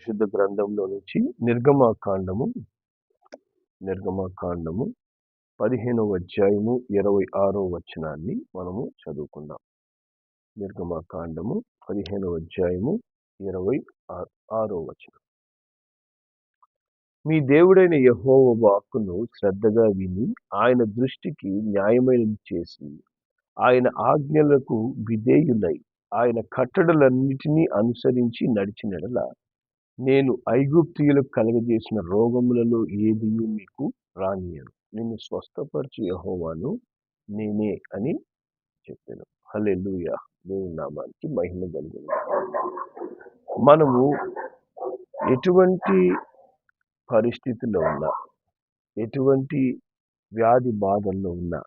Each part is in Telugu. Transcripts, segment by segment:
పరిశుద్ధ గ్రంథంలో నుంచి నిర్గమాకాండము నిర్గమాకాండము పదిహేనవ అధ్యాయము ఇరవై ఆరో వచనాన్ని మనము చదువుకుందాం. నిర్గమాకాండము పదిహేనవ అధ్యాయము ఇరవై ఆరో వచనం. మీ దేవుడైన యహోవ వాక్కును శ్రద్ధగా విని ఆయన దృష్టికి న్యాయమైనది చేసి ఆయన ఆజ్ఞలకు విధేయులై ఆయన కట్టడలన్నిటినీ అనుసరించి నడిచినడల నేను ఐగుప్తియులకు కలగజేసిన రోగములలో ఏది మీకు రానియను నిన్ను స్వస్థపరిచి యహోవాను నేనే అని చెప్పాను. హలెలుయ దేవుని నామానికి మహిమ కలిగింది మనము ఎటువంటి పరిస్థితుల్లో ఉన్నా ఎటువంటి వ్యాధి బాధల్లో ఉన్నా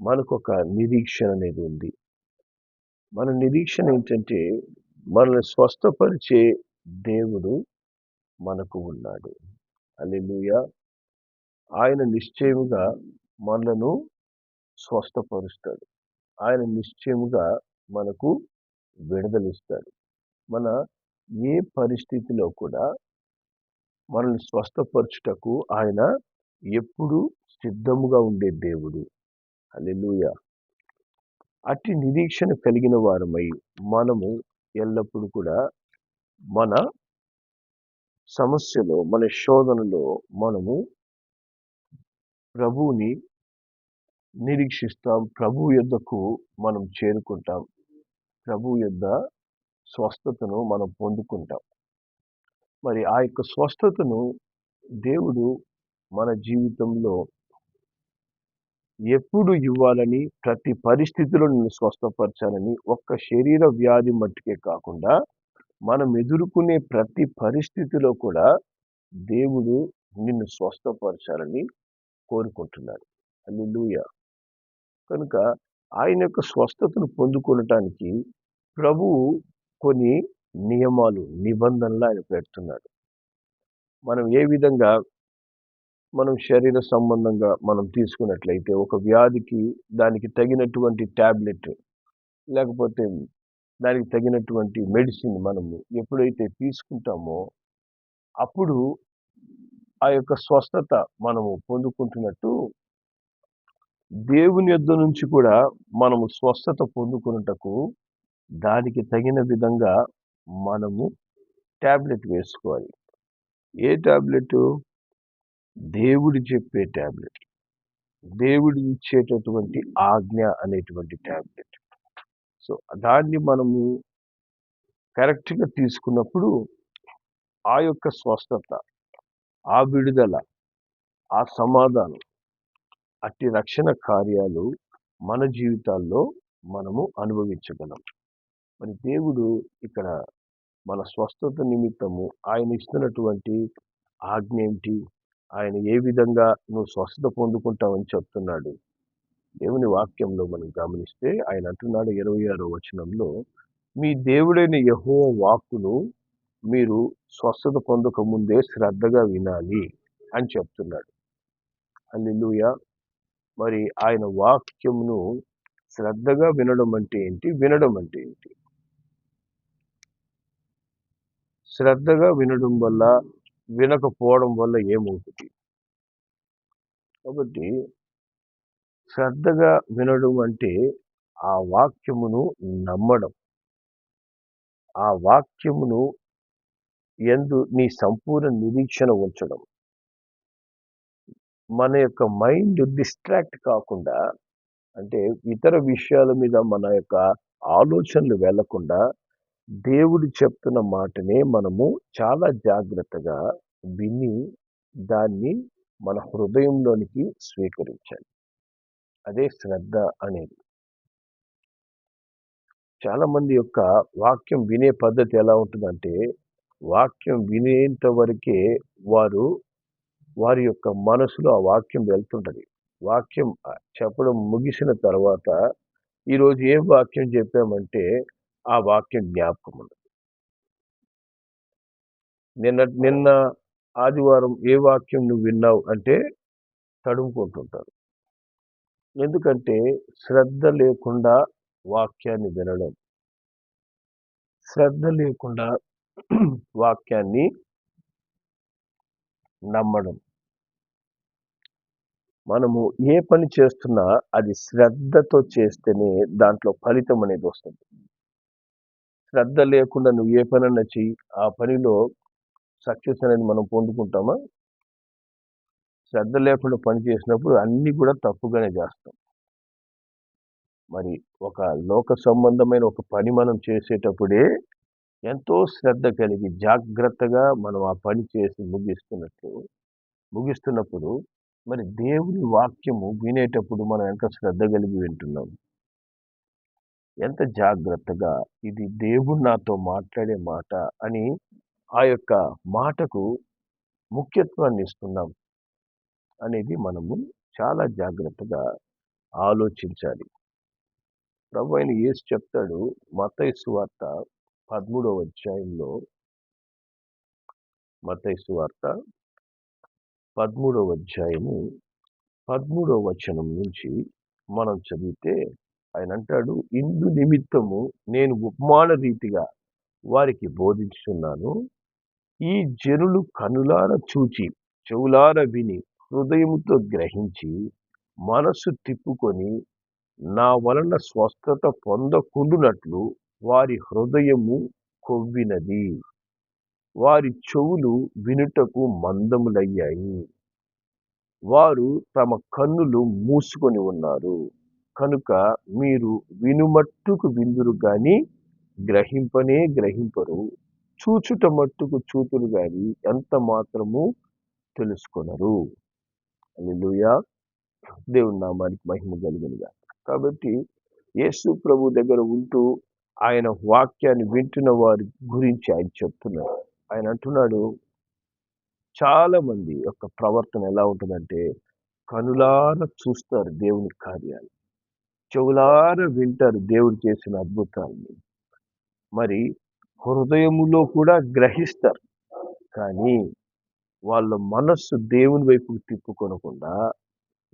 మనకు ఒక నిరీక్షణ అనేది ఉంది. మన నిరీక్షణ ఏంటంటే మనల్ని స్వస్థపరిచే దేవుడు మనకు ఉన్నాడు. అల్లెలుయ ఆయన నిశ్చయముగా మనలను స్వస్థపరుస్తాడు. ఆయన నిశ్చయముగా మనకు విడుదలిస్తాడు. మన ఏ పరిస్థితిలో కూడా మనల్ని స్వస్థపరచుటకు ఆయన ఎప్పుడు సిద్ధముగా ఉండే దేవుడు. అల్లెలుయ అట్టి నిరీక్షణ కలిగిన వారమై మనము ఎల్లప్పుడూ కూడా మన సమస్యలో మన శోధనలో మనము ప్రభువుని నిరీక్షిస్తాం. ప్రభు యుద్ధకు మనం చేరుకుంటాం. ప్రభు యుద్ధ స్వస్థతను మనం పొందుకుంటాం. మరి ఆ యొక్క స్వస్థతను దేవుడు మన జీవితంలో ఎప్పుడు ఇవ్వాలని ప్రతి పరిస్థితిలో నిన్ను స్వస్థపరచాలని ఒక్క శరీర వ్యాధి మట్టుకే కాకుండా మనం ఎదుర్కొనే ప్రతి పరిస్థితిలో కూడా దేవుడు నిన్ను స్వస్థపరచాలని కోరుకుంటున్నాడు. అల్లుయ కనుక ఆయన యొక్క స్వస్థతను పొందుకోవటానికి ప్రభువు కొన్ని నియమాలు నిబంధనలు ఆయన పెడుతున్నాడు. మనం ఏ విధంగా మనం శరీర సంబంధంగా మనం తీసుకున్నట్లయితే ఒక వ్యాధికి దానికి తగినటువంటి ట్యాబ్లెట్ లేకపోతే దానికి తగినటువంటి మెడిసిన్ మనము ఎప్పుడైతే తీసుకుంటామో అప్పుడు ఆ యొక్క స్వస్థత మనము పొందుకుంటున్నట్టు దేవుని యొద్ద నుంచి కూడా మనము స్వస్థత పొందుకున్నటకు దానికి తగిన విధంగా మనము ట్యాబ్లెట్ వేసుకోవాలి. ఏ ట్యాబ్లెట్ దేవుడు చెప్పే ట్యాబ్లెట్ దేవుడు ఇచ్చేటటువంటి ఆజ్ఞ అనేటువంటి ట్యాబ్లెట్ సో దాన్ని మనము కరెక్ట్గా తీసుకున్నప్పుడు ఆ యొక్క స్వస్థత ఆ విడుదల ఆ సమాధానం అట్టి రక్షణ కార్యాలు మన జీవితాల్లో మనము అనుభవించగలం. మరి దేవుడు ఇక్కడ మన స్వస్థత నిమిత్తము ఆయన ఇస్తున్నటువంటి ఆజ్ఞ ఏంటి? ఆయన ఏ విధంగా నువ్వు స్వస్థత పొందుకుంటావని చెప్తున్నాడు. దేవుని వాక్యంలో మనం గమనిస్తే ఆయన అంటున్నాడు ఇరవై ఆరో వచనంలో మీ దేవుడైన యహో వాక్కును మీరు స్వస్థత పొందక ముందే శ్రద్ధగా వినాలి అని చెప్తున్నాడు. అల్లిలుయ మరి ఆయన వాక్యమును శ్రద్ధగా వినడం అంటే ఏంటి? వినడం అంటే ఏంటి? శ్రద్ధగా వినడం వల్ల వినకపోవడం వల్ల ఏమవుతుంది కాబట్టి శ్రద్ధగా వినడం అంటే ఆ వాక్యమును నమ్మడం. ఆ వాక్యమును ఎందు నీ సంపూర్ణ నిరీక్షణ ఉంచడం. మన యొక్క మైండ్ డిస్ట్రాక్ట్ కాకుండా అంటే ఇతర విషయాల మీద మన యొక్క ఆలోచనలు వెళ్ళకుండా దేవుడు చెప్తున్న మాటనే మనము చాలా జాగ్రత్తగా విని దాన్ని మన హృదయంలోనికి స్వీకరించాలి. అదే శ్రద్ధ అనేది. చాలామంది యొక్క వాక్యం వినే పద్ధతి ఎలా ఉంటుందంటే వాక్యం వినేంత వరకే వారు వారి యొక్క మనసులో ఆ వాక్యం వెళ్తుంటుంది. వాక్యం చెప్పడం ముగిసిన తర్వాత ఈరోజు ఏ వాక్యం చెప్పామంటే ఆ వాక్యం జ్ఞాపకం ఉండదు నిన్న నిన్న ఆదివారం ఏ వాక్యం నువ్వు విన్నావు అంటే తడుముకుంటుంటారు. ఎందుకంటే శ్రద్ధ లేకుండా వాక్యాన్ని వినడం. శ్రద్ధ లేకుండా వాక్యాన్ని నమ్మడం. మనము ఏ పని చేస్తున్నా అది శ్రద్ధతో చేస్తేనే దాంట్లో ఫలితం అనేది వస్తుంది. శ్రద్ధ లేకుండా నువ్వు ఏ పనన్నా చెయ్యి. ఆ పనిలో సక్సెస్ అనేది మనం పొందుకుంటామా? శ్రద్ధ లేకుండా పని చేసినప్పుడు కూడా తప్పుగానే చేస్తాం. మరి ఒక లోక సంబంధమైన ఒక పని మనం చేసేటప్పుడే ఎంతో శ్రద్ధ కలిగి జాగ్రత్తగా మనం ఆ పని చేసి ముగిస్తున్నట్టు ముగిస్తున్నప్పుడు మరి దేవుని వాక్యము వినేటప్పుడు మనం ఎంత శ్రద్ధ కలిగి వింటున్నాం? ఎంత జాగ్రత్తగా ఇది దేవుడు నాతో మాట్లాడే మాట అని ఆ యొక్క మాటకు ముఖ్యత్వాన్ని ఇస్తున్నాం. అనేది మనము చాలా జాగ్రత్తగా ఆలోచించాలి. ప్రభు అయిన యేసు చెప్తాడు మతైసు వార్త పదమూడవ అధ్యాయంలో. మతైసు వార్త పదమూడవ అధ్యాయము పదమూడవ వచనం నుంచి మనం చదివితే ఆయన అంటాడు ఇందు నిమిత్తము నేను ఉపమాన రీతిగా వారికి బోధించున్నాను ఈ జనులు కనులార చూచి చెవులార విని హృదయముతో గ్రహించి మనసు తిప్పుకొని నా వలన స్వస్థత పొందకుండునట్లు వారి హృదయము కొవ్వినది. వారి చెవులు వినుటకు మందములయ్యాయి. వారు తమ కన్నులు మూసుకొని ఉన్నారు. కనుక మీరు వినుమట్టుకు విందురు కానీ గ్రహింపనే గ్రహింపరు. చూచుట మట్టుకు చూతురు గాని ఎంత మాత్రము తెలుసుకొనరు. అల్లుయా దేవుని నామానికి మహిమ కలిగినగా. కాబట్టి యేసు ప్రభు దగ్గర ఉంటూ ఆయన వాక్యాన్ని వింటున్న వారి గురించి ఆయన చెప్తున్నారు ఆయన అంటున్నాడు చాలామంది యొక్క ప్రవర్తన ఎలా ఉంటుందంటే కనులార చూస్తారు దేవుని కార్యాలు. చెవులార వింటారు దేవుడు చేసిన అద్భుతాలని. మరి హృదయములో కూడా గ్రహిస్తారు. కానీ వాళ్ళ మనస్సు దేవుని వైపుకు తిప్పుకొనకుండా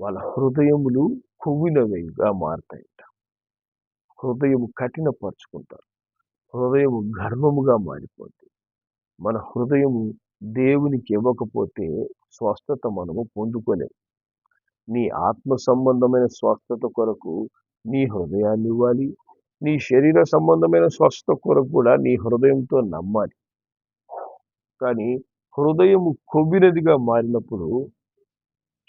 వాళ్ళ హృదయములు కొవ్వినవిగా మారుతాయట. హృదయము కఠినపరుచుకుంటారు. హృదయము గర్వముగా మారిపోతుంది మన హృదయము దేవునికి ఇవ్వకపోతే స్వస్థత మనము పొందుకోలేము నీ ఆత్మ సంబంధమైన స్వస్థత కొరకు నీ హృదయాన్ని ఇవ్వాలి. నీ శరీర సంబంధమైన స్వస్థత కొరకు కూడా నీ హృదయంతో నమ్మాలి. కానీ హృదయము కొవ్వినదిగా మారినప్పుడు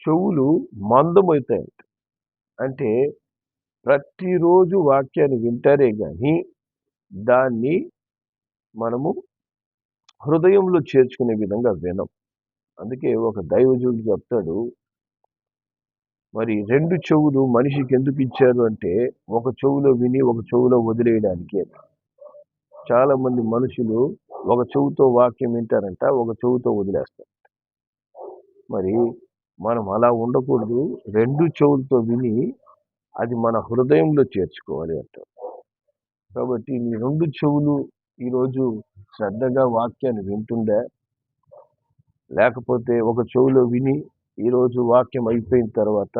చెవులు మందమవుతాయంట. అంటే ప్రతిరోజు వాక్యాన్ని వింటారే కానీ దాన్ని మనము హృదయంలో చేర్చుకునే విధంగా వినం. అందుకే ఒక దైవజుడు చెప్తాడు మరి రెండు చెవులు మనిషికి ఎందుకు ఇచ్చారు అంటే ఒక చెవులో విని ఒక చెవులో వదిలేయడానికి చాలామంది మనుషులు ఒక చెవుతో వాక్యం వింటారంట ఒక చెవుతో వదిలేస్తారంట మరి మనం అలా ఉండకూడదు. రెండు చెవులతో విని అది మన హృదయంలో చేర్చుకోవాలి అంటారు. కాబట్టి నీ రెండు చెవులు ఈరోజు శ్రద్ధగా వాక్యాన్ని వింటుండే లేకపోతే ఒక చెవులో విని ఈరోజు వాక్యం అయిపోయిన తర్వాత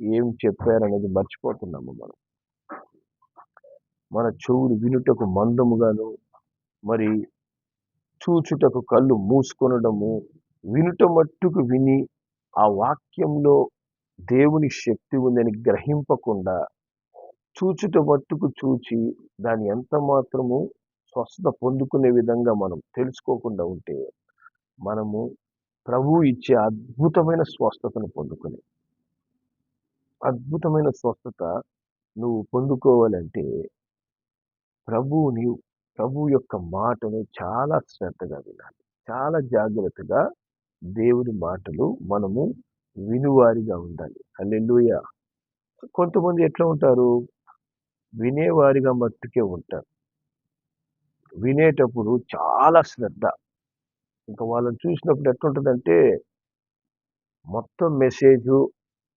ఏం చెప్పారనేది మర్చిపోతున్నాము మనం. మన చెవులు వినుటకు మందముగాను మరి చూచుటకు కళ్ళు మూసుకొనడము వినుట మట్టుకు విని ఆ వాక్యంలో దేవుని శక్తి ఉందని గ్రహింపకుండా చూచుట మట్టుకు చూచి దాన్ని ఎంత మాత్రము స్వస్థత పొందుకునే విధంగా మనం తెలుసుకోకుండా ఉంటే మనము ప్రభు ఇచ్చే అద్భుతమైన స్వస్థతను పొందుకునే. అద్భుతమైన స్వస్థత నువ్వు పొందుకోవాలంటే ప్రభువుని ప్రభు యొక్క మాటను చాలా శ్రద్ధగా వినాలి. చాలా జాగ్రత్తగా దేవుని మాటలు మనము వినువారిగా ఉండాలి. అల్లెలుయ కొంతమంది ఎట్లా ఉంటారు? వినేవారిగా మట్టుకే ఉంటారు. వినేటప్పుడు చాలా శ్రద్ధ. ఇంకా వాళ్ళని చూసినప్పుడు ఎట్లుంటుందంటే మొత్తం మెసేజ్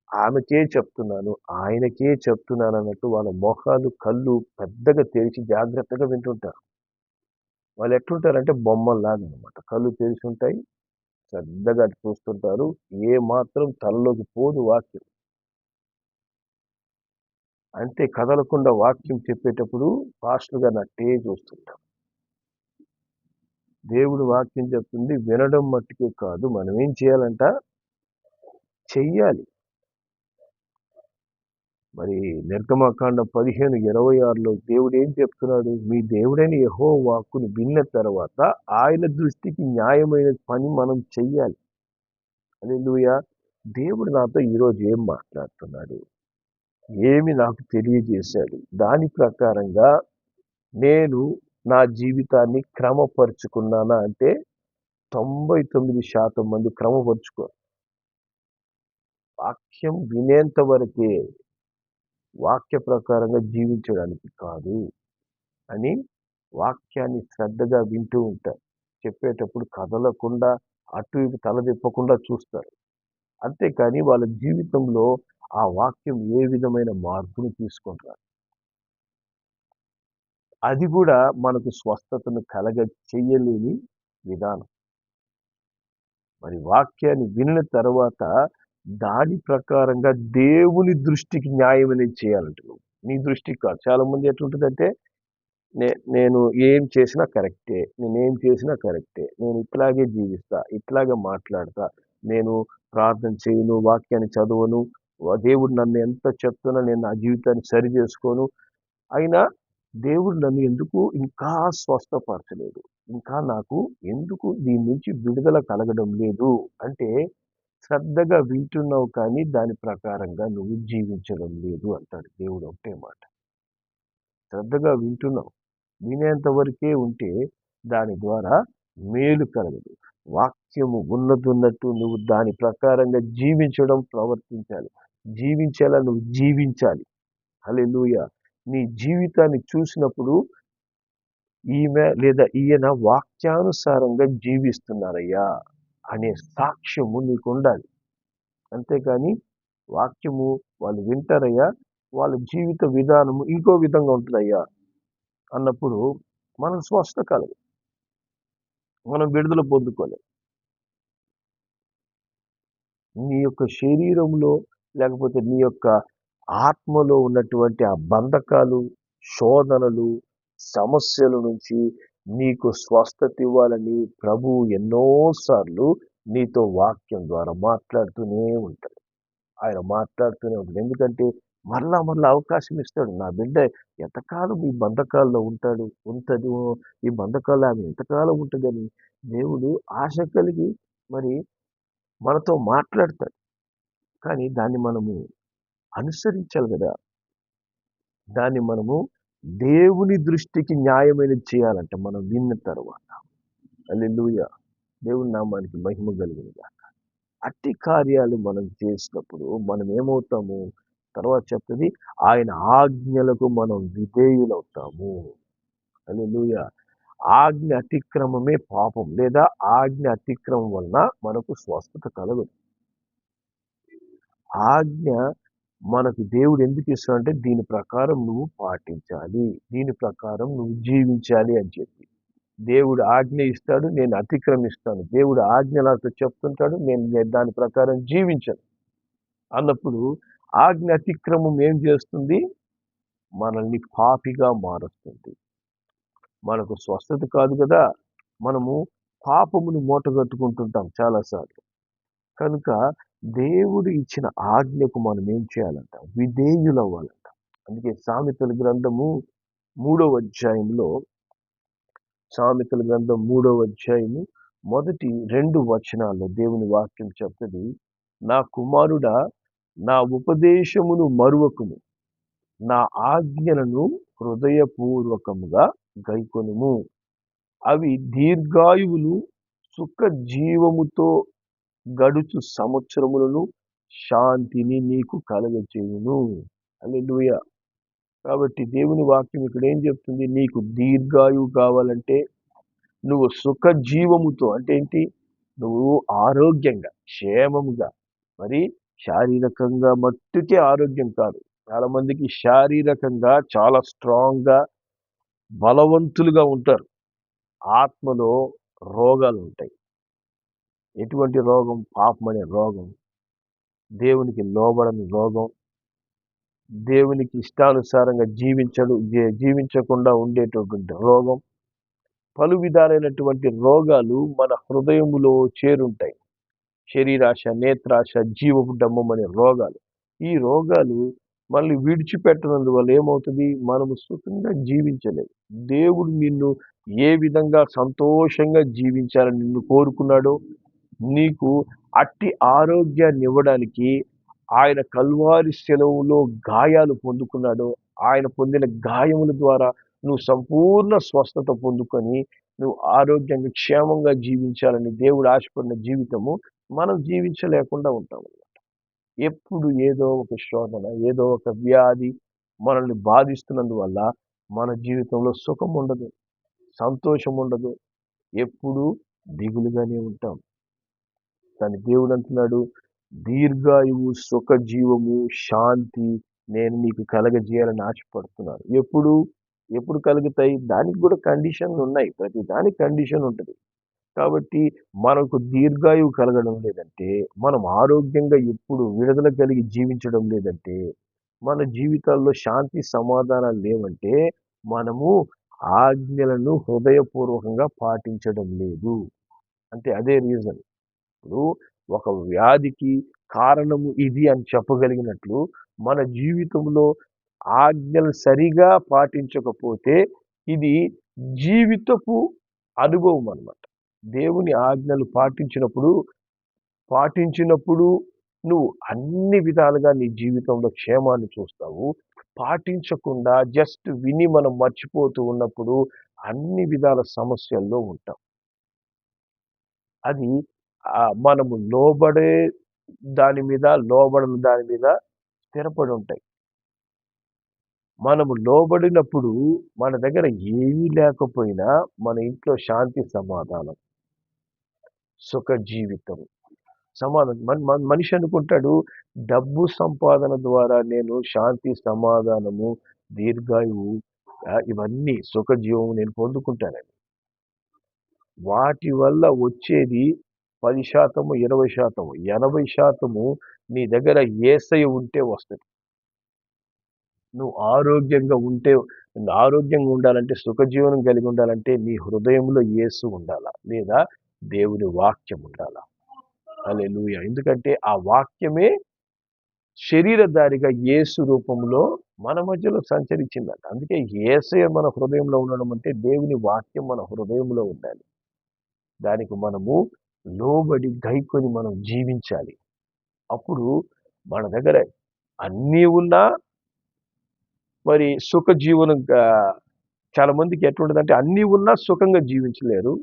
ఆమెకే చెప్తున్నాను ఆయనకే చెప్తున్నాను అన్నట్టు వాళ్ళ మొహాలు కళ్ళు పెద్దగా తెరిచి జాగ్రత్తగా వింటుంటారు. వాళ్ళు ఎట్లుంటారంటే బొమ్మల్లాగా అనమాట కళ్ళు తెరిచి ఉంటాయి శ్రద్ధగా చూస్తుంటారు ఏ మాత్రం తలలోకి పోదు వాక్యం. అంతే కదలకుండా వాక్యం చెప్పేటప్పుడు పాస్టర్గా నట్టే చూస్తుంటాం దేవుడు వాక్యం చెప్తుంది వినడం మట్టుకే కాదు మనం ఏం చేయాలంట? చెయ్యాలి. మరి నిర్గమకాండం పదిహేను ఇరవై ఆరులో దేవుడు ఏం చెప్తున్నాడు? మీ దేవుడైన యహో వాక్కుని విన్న తర్వాత ఆయన దృష్టికి న్యాయమైన పని మనం చెయ్యాలి. అలెలుయ దేవుడు నాతో ఈరోజు ఏం మాట్లాడుతున్నాడు? ఏమి నాకు తెలియజేశాడు? దాని ప్రకారంగా నేను నా జీవితాన్ని క్రమపరుచుకున్నానా అంటే తొంభై తొమ్మిది శాతం మంది క్రమపరుచుకో వాక్యం వినేంత వరకే వాక్య ప్రకారంగా జీవించడానికి కాదు అని వాక్యాన్ని శ్రద్ధగా వింటూ ఉంటారు. చెప్పేటప్పుడు కదలకుండా అటు ఇటు తలదిప్పకుండా చూస్తారు. అంతేకాని వాళ్ళ జీవితంలో ఆ వాక్యం ఏ విధమైన మార్పును తీసుకుంటారు? అది కూడా మనకు స్వస్థతను కలగ చెయ్యలేని విధానం. మరి వాక్యాన్ని వినిన తర్వాత దాని ప్రకారంగా దేవుని దృష్టికి న్యాయం అనేది చేయాలంట నువ్వు నీ దృష్టికి కాదు. చాలామంది ఎట్లుంటుందంటే నే నేను ఏం చేసినా కరెక్టే నేనేం చేసినా కరెక్టే నేను ఇట్లాగే జీవిస్తా ఇట్లాగే మాట్లాడతా నేను ప్రార్థన చేయను వాక్యాన్ని చదవను దేవుడు నన్ను ఎంత చెప్తున్నా నేను నా జీవితాన్ని సరి చేసుకోను. అయినా దేవుడు నన్ను ఎందుకు ఇంకా స్వస్థపరచలేదు? ఇంకా నాకు ఎందుకు దీని నుంచి విడుదల కలగడం లేదు? అంటే శ్రద్ధగా వింటున్నావు కానీ దాని ప్రకారంగా నువ్వు జీవించడం లేదు అంటాడు దేవుడు ఒకటే మాట. శ్రద్ధగా వింటున్నావు వినేంత వరకే ఉంటే దాని ద్వారా మేలు కలగదు. వాక్యము ఉన్నదున్నట్టు నువ్వు దాని ప్రకారంగా జీవించడం ప్రవర్తించాలి. జీవించేలా నువ్వు జీవించాలి. అలెలుయ నీ జీవితాన్ని చూసినప్పుడు ఈమె లేదా ఈయన వాక్యానుసారంగా జీవిస్తున్నారయ్యా. అనే సాక్ష్యము నీకు ఉండాలి అంతేకాని వాక్యము వాళ్ళు వింటారయ్యా వాళ్ళ జీవిత విధానము ఇంకో విధంగా ఉంటుందయ్యా అన్నప్పుడు మనం స్వస్థ కలదు మనం విడుదల పొందుకోలేదు నీ యొక్క శరీరంలో లేకపోతే నీ యొక్క ఆత్మలో ఉన్నటువంటి ఆ బంధకాలు శోధనలు సమస్యల నుంచి నీకు స్వస్థత ఇవ్వాలని ప్రభు ఎన్నోసార్లు నీతో వాక్యం ద్వారా మాట్లాడుతూనే ఉంటాడు. ఆయన మాట్లాడుతూనే ఉంటాడు. ఎందుకంటే మరలా మరలా అవకాశం ఇస్తాడు. నా బిడ్డ ఎంతకాలం ఈ బంధకాల్లో ఉంటాడు? ఉంటుంది ఈ బంధకాల్లో ఆమె ఎంతకాలం ఉంటుందని దేవుడు ఆశ కలిగి మరి మనతో మాట్లాడతాడు. కానీ దాన్ని మనము అనుసరించాలి కదా. దాన్ని మనము దేవుని దృష్టికి న్యాయమైనది చేయాలంట మనం విన్న తర్వాత. అల్లెలుయ దేవుని నామానికి మహిమ కలిగినగా అట్టి కార్యాలు మనం చేసినప్పుడు మనం ఏమవుతాము? తర్వాత చెప్తుంది ఆయన ఆజ్ఞలకు మనం విధేయులవుతాము. అల్లెలుయ ఆజ్ఞ అతిక్రమమే పాపం లేదా ఆజ్ఞ అతిక్రమం వలన మనకు స్వస్థత కలగదు. ఆజ్ఞ మనకు దేవుడు ఎందుకు ఇస్తాడంటే దీని ప్రకారం నువ్వు పాటించాలి దీని ప్రకారం నువ్వు జీవించాలి అని చెప్పి. దేవుడు ఆజ్ఞ ఇస్తాడు నేను అతిక్రమిస్తాను. దేవుడు ఆజ్ఞ నాతో చెప్తుంటాడు నేను దాని ప్రకారం జీవించను. అన్నప్పుడు ఆజ్ఞ అతిక్రమం ఏం చేస్తుంది? మనల్ని పాపిగా మారుస్తుంది. మనకు స్వస్థత కాదు కదా? మనము పాపమును మూటగట్టుకుంటుంటాం చాలాసార్లు. కనుక దేవుడు ఇచ్చిన ఆజ్ఞకు మనం ఏం చేయాలంట? విధేయులు అవ్వాలంట అందుకే సామెతల గ్రంథము మూడవ అధ్యాయంలో సామెతల గ్రంథం మూడవ అధ్యాయము మొదటి రెండు వచనాల్లో దేవుని వాక్యం చెప్తుంది నా కుమారుడ నా ఉపదేశమును మరువకును నా ఆజ్ఞలను హృదయపూర్వకముగా గైకొనుము. అవి దీర్ఘాయువులు సుఖ జీవముతో గడుచు సంవత్సరములను శాంతిని నీకు కలగచేయును అని కాబట్టి దేవుని వాక్యం ఇక్కడ ఏం చెప్తుంది? నీకు దీర్ఘాయువు కావాలంటే నువ్వు సుఖ జీవముతో అంటే ఏంటి? నువ్వు ఆరోగ్యంగా క్షేమముగా మరి శారీరకంగా మట్టుకే ఆరోగ్యం కాదు. చాలామందికి శారీరకంగా చాలా స్ట్రాంగ్గా బలవంతులుగా ఉంటారు. ఆత్మలో రోగాలు ఉంటాయి. ఎటువంటి రోగం పాపమనే రోగం. దేవునికి లోబడని రోగం. దేవునికి ఇష్టానుసారంగా జీవించడు జీవించకుండా ఉండేటటువంటి రోగం. పలు విధాలైనటువంటి రోగాలు మన హృదయములో చేరుంటాయి. శరీరాశ నేత్రాశ జీవపు డమ్మం అనే రోగాలు. ఈ రోగాలు మళ్ళీ విడిచిపెట్టనందువల్ల ఏమవుతుంది? మనము సుఖంగా జీవించలేదు దేవుడు నిన్ను ఏ విధంగా సంతోషంగా జీవించాలని నిన్ను కోరుకున్నాడో నీకు అట్టి ఆరోగ్యాన్ని ఇవ్వడానికి ఆయన కల్వారి సెలవులో గాయాలు పొందుకున్నాడో ఆయన పొందిన గాయముల ద్వారా నువ్వు సంపూర్ణ స్వస్థత పొందుకొని నువ్వు ఆరోగ్యంగా క్షేమంగా జీవించాలని దేవుడు ఆశపడిన జీవితము మనం జీవించలేకుండా ఉంటాం అన్నమాట. ఎప్పుడు ఏదో ఒక శోధన ఏదో ఒక వ్యాధి మనల్ని బాధిస్తున్నందువల్ల మన జీవితంలో సుఖం ఉండదు సంతోషం ఉండదు. ఎప్పుడూ దిగులుగానే ఉంటాం. కానీ దేవుడు అంటున్నాడు దీర్ఘాయువు సుఖ జీవము శాంతి నేను నీకు కలగజేయాలని ఆశపడుతున్నాను. ఎప్పుడు? ఎప్పుడు కలుగుతాయి? దానికి కూడా కండిషన్లు ఉన్నాయి. ప్రతి దానికి కండిషన్ ఉంటుంది. కాబట్టి మనకు దీర్ఘాయువు కలగడం లేదంటే మనం ఆరోగ్యంగా ఎప్పుడు విడుదల కలిగి జీవించడం లేదంటే మన జీవితాల్లో శాంతి సమాధానాలు లేవంటే మనము ఆజ్ఞలను హృదయపూర్వకంగా పాటించడం లేదు. అంటే అదే రీజన్. ఇప్పుడు ఒక వ్యాధికి కారణము ఇది అని చెప్పగలిగినట్లు మన జీవితంలో ఆజ్ఞలు సరిగా పాటించకపోతే ఇది జీవితపు అనుభవం అన్నమాట. దేవుని ఆజ్ఞలు పాటించినప్పుడు పాటించినప్పుడు నువ్వు అన్ని విధాలుగా నీ జీవితంలో క్షేమాన్ని చూస్తావు. పాటించకుండా జస్ట్ విని మనం మర్చిపోతూ ఉన్నప్పుడు అన్ని విధాల సమస్యల్లో ఉంటాం. అది మనము లోబడే దాని మీద లోబడిన దాని మీద స్థిరపడి ఉంటాయి. మనము లోబడినప్పుడు మన దగ్గర ఏమీ లేకపోయినా మన ఇంట్లో శాంతి సమాధానం. సుఖ జీవితం సమాధానం మన మనిషి అనుకుంటాడు డబ్బు సంపాదన ద్వారా నేను శాంతి సమాధానము దీర్ఘాయువు ఇవన్నీ సుఖజీవము నేను పొందుకుంటానని. వాటి వల్ల వచ్చేది పది శాతము ఇరవై శాతము. ఎనభై శాతము నీ దగ్గర ఏసై ఉంటే వస్తుంది. నువ్వు ఆరోగ్యంగా ఉంటే ఆరోగ్యంగా ఉండాలంటే సుఖజీవనం కలిగి ఉండాలంటే నీ హృదయంలో యేసు ఉండాలా. లేదా దేవుని వాక్యం ఉండాలా. నువ్వు ఎందుకంటే ఆ వాక్యమే శరీరధారిగా యేసు రూపంలో మన మధ్యలో సంచరించిందట. అందుకే ఏసే మన హృదయంలో ఉండడం అంటే దేవుని వాక్యం మన హృదయంలో ఉండాలి. దానికి మనము లోబడి గైకొని మనం జీవించాలి. అప్పుడు మన దగ్గర అన్నీ ఉన్నా మరి సుఖ జీవనం చాలామందికి చాలా అంటే అన్నీ ఉన్నా సుఖంగా జీవించలేరు.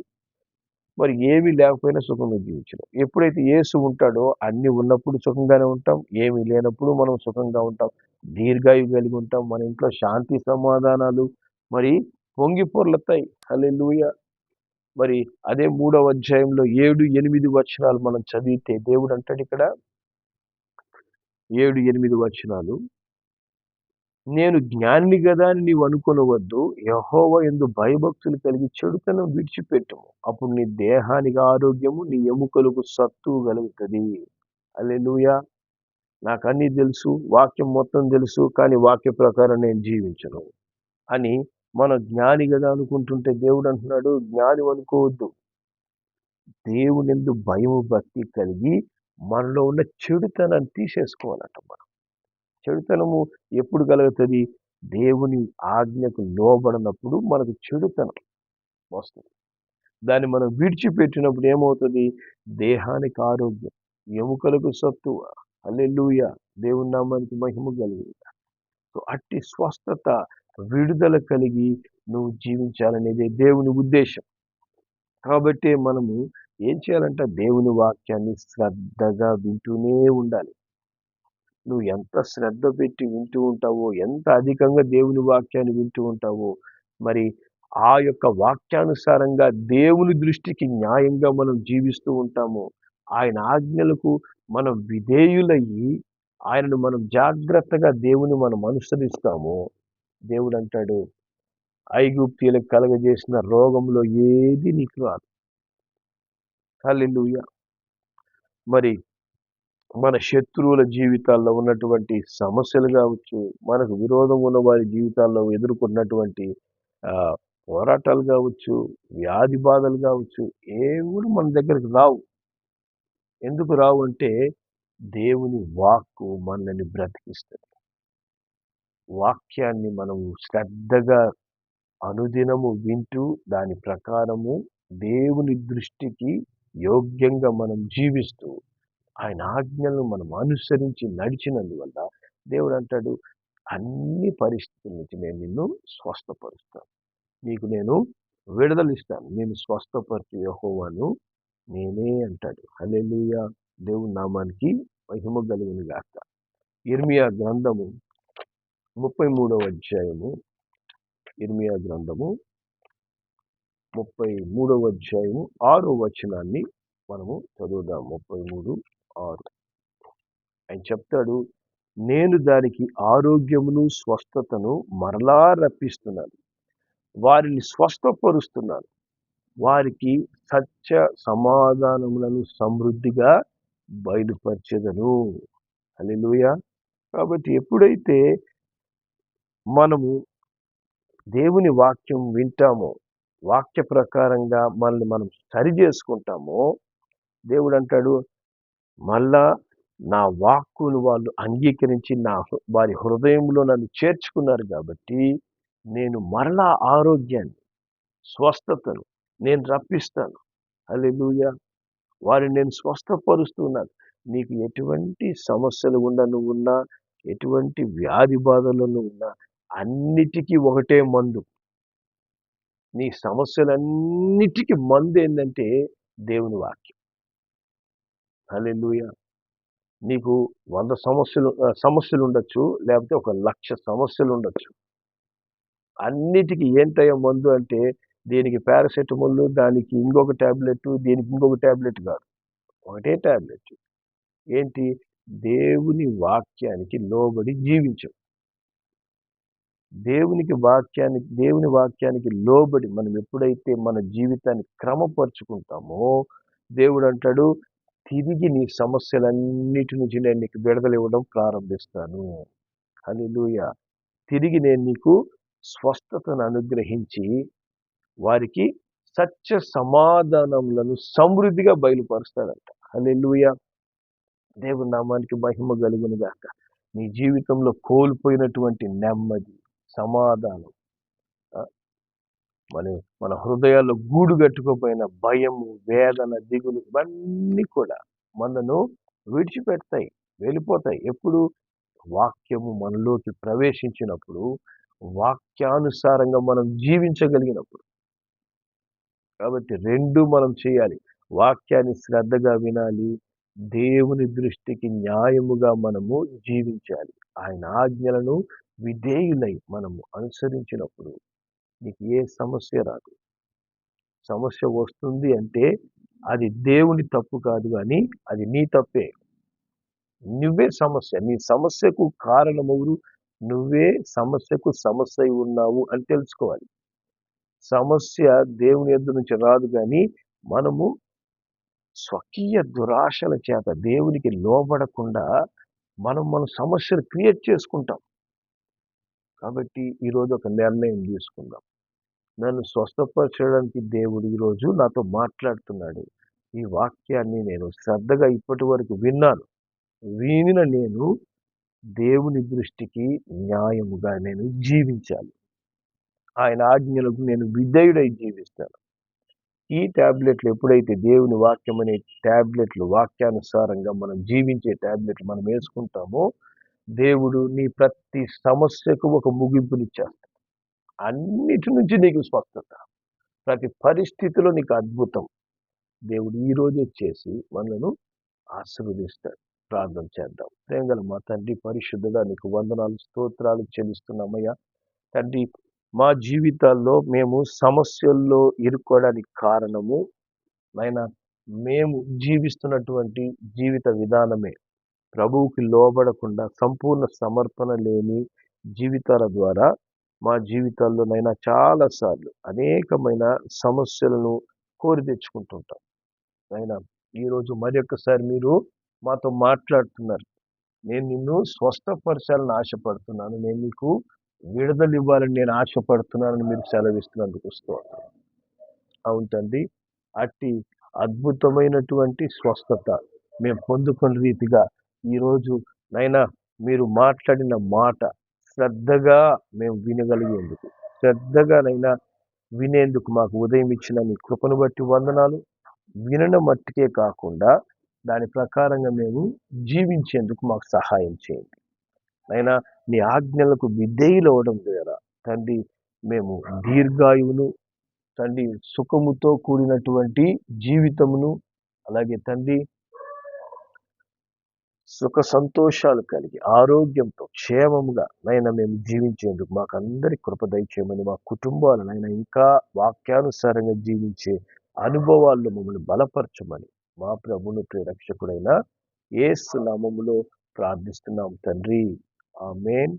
మరి ఏమీ లేకపోయినా సుఖంగా జీవించలేరు ఎప్పుడైతే ఏసు ఉంటాడో అన్నీ ఉన్నప్పుడు సుఖంగానే ఉంటాం. ఏమీ లేనప్పుడు మనం సుఖంగా ఉంటాం. దీర్ఘాయు కలిగి ఉంటాం. మన ఇంట్లో శాంతి సమాధానాలు మరి పొంగి పొర్లతాయి. హల్లెలూయా. మరి అదే మూడవ అధ్యాయంలో ఏడు ఎనిమిది వచనాలు మనం చదివితే దేవుడు అంటాడు ఇక్కడ. ఏడు ఎనిమిది వచనాలు. నేను జ్ఞాని కదా అని నీవు అనుకునవద్దు. యహోవ ఎందు భయభక్తులు కలిగి చెడుతనం విడిచిపెట్టము. అప్పుడు నీ దేహానికి ఆరోగ్యము నీ ఎముకలకు సత్తు కలుగుతుంది. అల్లెలుయా నాకు అన్నీ తెలుసు వాక్యం మొత్తం తెలుసు కానీ వాక్య ప్రకారం నేను జీవించను అని మన జ్ఞాని కదా అనుకుంటుంటే దేవుడు అంటున్నాడు జ్ఞాని అనుకోవద్దు దేవుని ఎందు భయము భక్తి కలిగి మనలో ఉన్న చెడుతనాన్ని తీసేసుకోవాలంట మనం. చెడుతనము ఎప్పుడు కలుగుతుంది? దేవుని ఆజ్ఞకు లోబడినప్పుడు మనకు చెడుతనం వస్తుంది. దాన్ని మనం విడిచిపెట్టినప్పుడు ఏమవుతుంది? దేహానికి ఆరోగ్యం ఎముకలకు సత్తువ అల్లెలుయ దేవుని నామానికి మహిమ కలిగి సో అట్టి స్వస్థత విడుదల కలిగి నువ్వు జీవించాలనేదే దేవుని ఉద్దేశం. కాబట్టి మనము ఏం చేయాలంటే దేవుని వాక్యాన్ని శ్రద్ధగా వింటూనే ఉండాలి. నువ్వు ఎంత శ్రద్ధ పెట్టి వింటూ ఉంటావో ఎంత అధికంగా దేవుని వాక్యాన్ని వింటూ ఉంటావో మరి ఆ యొక్క వాక్యానుసారంగా దేవుని దృష్టికి న్యాయంగా మనం జీవిస్తూ ఉంటాము ఆయన ఆజ్ఞలకు మనం విధేయులయ్యి ఆయనను మనం జాగ్రత్తగా దేవుని మనం అనుసరిస్తాము దేవుడు అంటాడు ఐగుప్తీయులకు కలగజేసిన రోగంలో ఏది నీకు రాదు. హల్లెలూయా. మరి మన శత్రువుల జీవితాల్లో ఉన్నటువంటి సమస్యలు కావచ్చు మనకు విరోధం ఉన్న వారి జీవితాల్లో ఎదుర్కొన్నటువంటి పోరాటాలు కావచ్చు వ్యాధి బాధలు కావచ్చు ఏవి మన దగ్గరికి రావు. ఎందుకు రావు అంటే దేవుని వాక్కు మనల్ని బ్రతికిస్తుంది. వాక్యాన్ని మనం శ్రద్ధగా అనుదినము వింటూ దాని ప్రకారము దేవుని దృష్టికి యోగ్యంగా మనం జీవిస్తూ ఆయన ఆజ్ఞలను మనం అనుసరించి నడిచినందువల్ల దేవుడు అంటాడు అన్ని పరిస్థితుల నుంచి నేను నిన్ను స్వస్థపరుస్తాను. నీకు నేను విడుదలిస్తాను. నేను స్వస్థపరిచే యహోవాను నేనే అంటాడు. హలెలుయ దేవుని నామానికి మహిమ కలుగును గాక ఇర్మియా గ్రంథము ముప్పై మూడవ అధ్యాయము ఇర్మియా గ్రంథము. ముప్పై మూడవ అధ్యాయము ఆరో వచనాన్ని మనము చదువుదాం. ముప్పై మూడు ఆరు. ఆయన చెప్తాడు నేను దానికి ఆరోగ్యమును స్వస్థతను మరలా రప్పిస్తున్నాను. వారిని స్వస్థపరుస్తున్నాను. వారికి సత్య సమాధానములను సమృద్ధిగా బయలుపరచెదను. హల్లెలూయా! కాబట్టి ఎప్పుడైతే మనము దేవుని వాక్యం వింటామో. వాక్య ప్రకారంగా మనల్ని మనం సరి చేసుకుంటామో. దేవుడు అంటాడు మళ్ళా నా వాక్కును వాళ్ళు అంగీకరించి నా హృ- వారి హృదయంలో నన్ను చేర్చుకున్నారు కాబట్టి నేను మరలా ఆరోగ్యాన్ని స్వస్థతను నేను రప్పిస్తాను. అల్లెలుయ వారిని నేను స్వస్థపరుస్తున్నాను. నీకు ఎటువంటి సమస్యలు గుండా నువ్వు ఉన్నా ఎటువంటి వ్యాధి బాధలను నువ్వు ఉన్నా అన్నిటికీ ఒకటే మందు. నీ సమస్యలన్నిటికీ మందు ఏంటంటే దేవుని వాక్యం. హల్లెలూయా. నీకు వంద సమస్యలు సమస్యలు ఉండొచ్చు లేకపోతే ఒక లక్ష సమస్యలు ఉండొచ్చు అన్నిటికీ ఏంటయ్యో మందు అంటే దీనికి పారాసెటమాల్ దానికి ఇంకొక టాబ్లెట్ దీనికి ఇంకొక టాబ్లెట్ కాదు. ఒకటే టాబ్లెట్ ఏంటి? దేవుని వాక్యానికి లోబడి జీవించం. దేవునికి వాక్యానికి దేవుని వాక్యానికి లోబడి మనం ఎప్పుడైతే మన జీవితాన్ని క్రమపరుచుకుంటామో దేవుడు అంటాడు తిరిగి నీ సమస్యలన్నిటి నుంచి నేను నీకు విడుదల ఇవ్వడం ప్రారంభిస్తాను. హల్లెలూయా. తిరిగి నేను నీకు స్వస్థతను అనుగ్రహించి వారికి సత్య సమాధానములను సమృద్ధిగా బయలుపరుస్తాడంట. హలెలుయ దేవుని నామానికి మహిమ కలుగునుగాక నీ జీవితంలో కోల్పోయినటువంటి నెమ్మది సమాధానం. మన మన హృదయాల్లో గూడు కట్టుకోపోయిన భయము వేదన దిగులు ఇవన్నీ కూడా మనను విడిచిపెడతాయి వెళ్ళిపోతాయి. ఎప్పుడు? వాక్యము మనలోకి ప్రవేశించినప్పుడు వాక్యానుసారంగా మనం జీవించగలిగినప్పుడు. కాబట్టి రెండు మనం చేయాలి. వాక్యాన్ని శ్రద్ధగా వినాలి. దేవుని దృష్టికి న్యాయముగా మనము జీవించాలి. ఆయన ఆజ్ఞలను విధేయులై మనము అనుసరించినప్పుడు నీకు ఏ సమస్య రాదు. సమస్య వస్తుంది అంటే అది దేవుని తప్పు కాదు కానీ అది నీ తప్పే. నువ్వే సమస్య నీ సమస్యకు కారణమవురు. నువ్వే సమస్యకు సమస్య ఉన్నావు అని తెలుసుకోవాలి. సమస్య దేవుని ఎద్దు నుంచి రాదు కానీ మనము స్వకీయ దురాశల చేత దేవునికి లోబడకుండా మనం మన సమస్యను క్రియేట్ చేసుకుంటాం. కాబట్టి ఈరోజు ఒక నిర్ణయం తీసుకుందాం. నన్ను స్వస్థపరచడానికి దేవుడు ఈరోజు నాతో మాట్లాడుతున్నాడు. ఈ వాక్యాన్ని నేను శ్రద్ధగా ఇప్పటి వరకు విన్నాను. వినిన నేను దేవుని దృష్టికి న్యాయముగా నేను జీవించాలి. ఆయన ఆజ్ఞలకు నేను విధేయుడై జీవిస్తాను. ఈ టాబ్లెట్లు ఎప్పుడైతే దేవుని వాక్యం అనే ట్యాబ్లెట్లు వాక్యానుసారంగా మనం జీవించే ట్యాబ్లెట్లు మనం వేసుకుంటామో దేవుడు నీ ప్రతి సమస్యకు ఒక ముగింపునిచ్చేస్తాడు. అన్నిటి నుంచి నీకు స్వస్థత. ప్రతి పరిస్థితిలో నీకు అద్భుతం. దేవుడు ఈరోజే చేసి మనలను ఆశీర్వదిస్తాడు. ప్రార్థన చేద్దాం. ప్రేంగల మా తండ్రి పరిశుద్ధుడా నీకు వందనాలు స్తోత్రాలు చెల్లిస్తున్నామయ్యా తండ్రి మా జీవితాల్లో మేము సమస్యల్లో ఇరుక్కోవడానికి కారణము నాయన మేము జీవిస్తున్నటువంటి జీవిత విధానమే. ప్రభువుకి లోబడకుండా సంపూర్ణ సమర్పణ లేని జీవితాల ద్వారా మా జీవితాల్లో నైనా చాలాసార్లు అనేకమైన సమస్యలను కోరి తెచ్చుకుంటుంటాం. అయినా ఈరోజు మరొకసారి మీరు మాతో మాట్లాడుతున్నారు. నేను నిన్ను స్వస్థపరచాలని ఆశపడుతున్నాను. నేను నీకు విడుదల ఇవ్వాలని నేను ఆశపడుతున్నానని మీరు సెలవిస్తున్నందుకు స్తోత్రం. అవును తండ్రి అట్టి అద్భుతమైనటువంటి స్వస్థత మేము పొందుకున్న రీతిగా ఈరోజు నైనా మీరు మాట్లాడిన మాట శ్రద్ధగా మేము వినగలిగేందుకు శ్రద్ధగానైనా వినేందుకు మాకు ఉదయం ఇచ్చిన నీ కృపను బట్టి వందనాలు. వినడం మట్టుకే కాకుండా దాని ప్రకారంగా మేము జీవించేందుకు మాకు సహాయం చేయండి. అయినా నీ ఆజ్ఞలకు విధేయులు అవడం ద్వారా తండ్రి మేము దీర్ఘాయువును తండ్రి సుఖముతో కూడినటువంటి జీవితమును అలాగే తండ్రి సుఖ సంతోషాలు కలిగి ఆరోగ్యంతో క్షేమముగా నైనా మేము జీవించేందుకు మాకు అందరి కృప దయచేయమని మా కుటుంబాలనైనా ఇంకా వాక్యానుసారంగా జీవించే అనుభవాల్లో మమ్మల్ని బలపరచమని మా ప్రభును ప్రేరక్షకుడైన ఏసు నామములో ప్రార్థిస్తున్నాం తండ్రి. ఆమెన్.